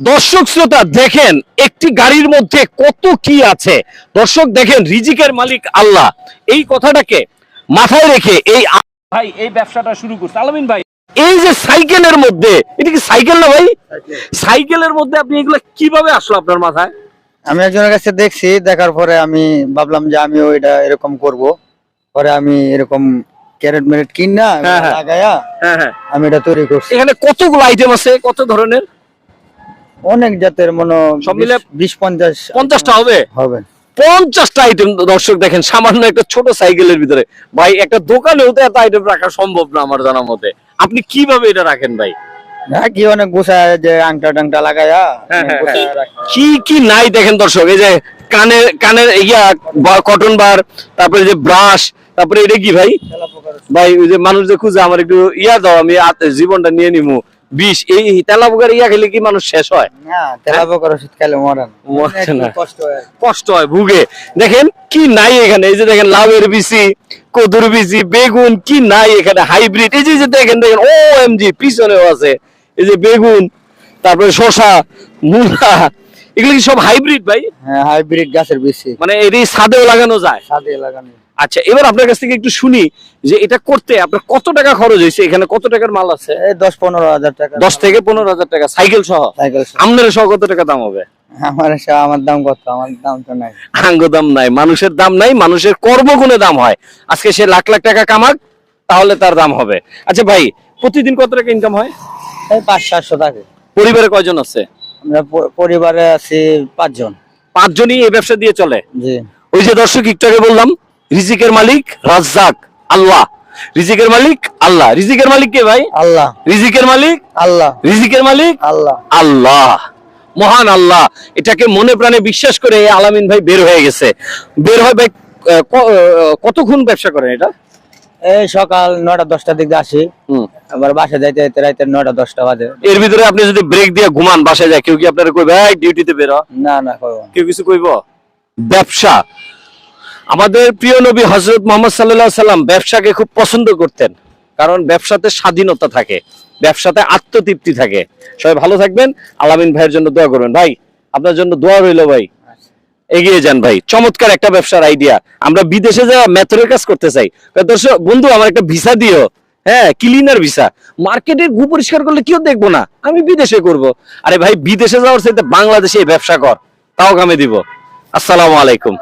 দর্শক শ্রোতা দেখেন একটি গাড়ির মধ্যে কত কি আছে। দর্শক দেখেন রিজিকের মালিক আল্লাহ। এই কথাটাকে মাথায় রেখে এই ভাই এই ব্যবসাটা শুরু করছে। আলামিন ভাই এই যে সাইকেলের মধ্যে এটা কি সাইকেল না ভাই? সাইকেলের মধ্যে আপনি এগুলো কীভাবে আসলো আপনার মাথায়? আমি একজনের কাছে দেখছি দেখার পরে আমি ভাবলাম যে আমিও এটা এরকম করব। পরে আমি এরকম ক্যারেট মেরেট কিন না হ্যাঁ। হ্যাঁ হ্যাঁ। আমি এটা তৈরি করছি। এখানে কতগুলো আইটেম আছে? কত ধরনের? অনেক জাতের মনে সব মিলে বিশ পঞ্চাশ পঞ্চাশটা হবে? হবে। পঞ্চাশটা আইটেম দর্শক দেখেন সামান্য একটা ছোট সাইকেলের ভিতরে। ভাই একটা দোকানেও তো এত আইটেম রাখা সম্ভব না আমার জানা মতে। আপনি কীভাবে এটা রাখেন ভাই? কি অনেক গোছায় যে আংটা টাংটা লাগাইয়া হ্যাঁ, হ্যাঁ, হ্যাঁ। কি কি নাই দেখেন দর্শক এই যে কানের কানের ইয়া কটন বার তারপরে যে ব্রাশ তারপরে এটা কি ভাই? ভাই ওই যে মানুষ যে খুঁজে আমার একটু ইয়া দাও আমি জীবনটা নিয়ে নিমু। বিষ এই তেলা পোকার ইয়া খেলে কি মানুষ শেষ হয়? না তেলা পোকার ওষুধ খেলে মরে না। মরে একটু না। কষ্ট হয়। কষ্ট হয় ভুগে। দেখেন কি নাই এখানে? এই যে দেখেন লাউয়ের বিচি কদুর বিচি বেগুন কি নাই এখানে? হাইব্রিড। এই যে এই যে দেখেন দেখেন ও এম জি পিছনেও আছে। এই যে বেগুন তারপরে শশা মূলা এগুলো কি সব হাইব্রিড ভাই? হ্যাঁ হাইব্রিড গাছের মানে এটি ছাদেও লাগানো যায়? সাদে লাগানো আচ্ছা এবার আপনার কাছ থেকে একটু শুনি যে এটা করতে আপনার কত টাকা খরচ হয়েছে? এখানে কত টাকার মাল আছে? এই দশ পনেরো হাজার টাকা। দশ থেকে পনেরো হাজার টাকা। সাইকেল সহ? সাইকেল আপনার সহ কত টাকা দাম হবে? আমার আমার দাম কত? আমার দাম তো নাই। আঙ্গ দাম নাই মানুষের দাম নাই মানুষের কর্মগুণে দাম হয়। আজকে সে লাখ লাখ টাকা কামাক তাহলে তার দাম হবে। আচ্ছা ভাই প্রতিদিন কত টাকা ইনকাম হয়? এই পাঁচ সাতশো টাকা। পরিবারে কয়জন আছে? আমরা পরিবারে আছি পাঁচজন। পাঁচজনই এই ব্যবসা দিয়ে চলে? জি। ওই যে দর্শক একটু আগে বললাম রিজিকের মালিক রাজ্জাক আল্লাহ। রিজিকের মালিক আল্লাহ। রিজিকের মালিক কে ভাই? আল্লাহ। রিজিকের মালিক? আল্লাহ। রিজিকের মালিক? আল্লাহ। আল্লাহ। মহান আল্লাহ। এটাকে মনে প্রাণে বিশ্বাস করে আলামিন ভাই বের হয়ে গেছে। বের হয় ভাই কতক্ষণ ব্যবসা করেন এটা? এই সকাল নটা দশটার দিকে আসি। হুম। আবার বাসা যাইতে যাইতে রাইতে নটা দশটা বাজে। এর ভিতরে আপনি যদি ব্রেক দিয়ে ঘুমান বাসায় যায় কেউ কি আপনার কইবে এই ডিউটিতে বের না না। কেউ কিছু কইব? ব্যবসা। আমাদের প্রিয় নবী হজরত মোহাম্মদ সাল্লাহ সাল্লাম ব্যবসাকে খুব পছন্দ করতেন। কারণ ব্যবসাতে স্বাধীনতা থাকে ব্যবসাতে আত্মতৃপ্তি থাকে। সবাই ভালো থাকবেন। আলামিন ভাইয়ের জন্য দোয়া করবেন। ভাই আপনার জন্য দোয়া রইল ভাই। এগিয়ে যান ভাই। চমৎকার একটা ব্যবসার আইডিয়া আমরা বিদেশে যা মেথরের কাজ করতে চাই। দর্শক, বন্ধু, আমার একটা ভিসা দিও। হ্যাঁ ক্লিনার ভিসা মার্কেটে ঘু পরিষ্কার করলে কেউ দেখব না? আমি বিদেশে করব। আরে ভাই, বিদেশে যাওয়ার চাইতে বাংলাদেশে ব্যবসা কর। তাও কামে দিব। আসসালামু আলাইকুম।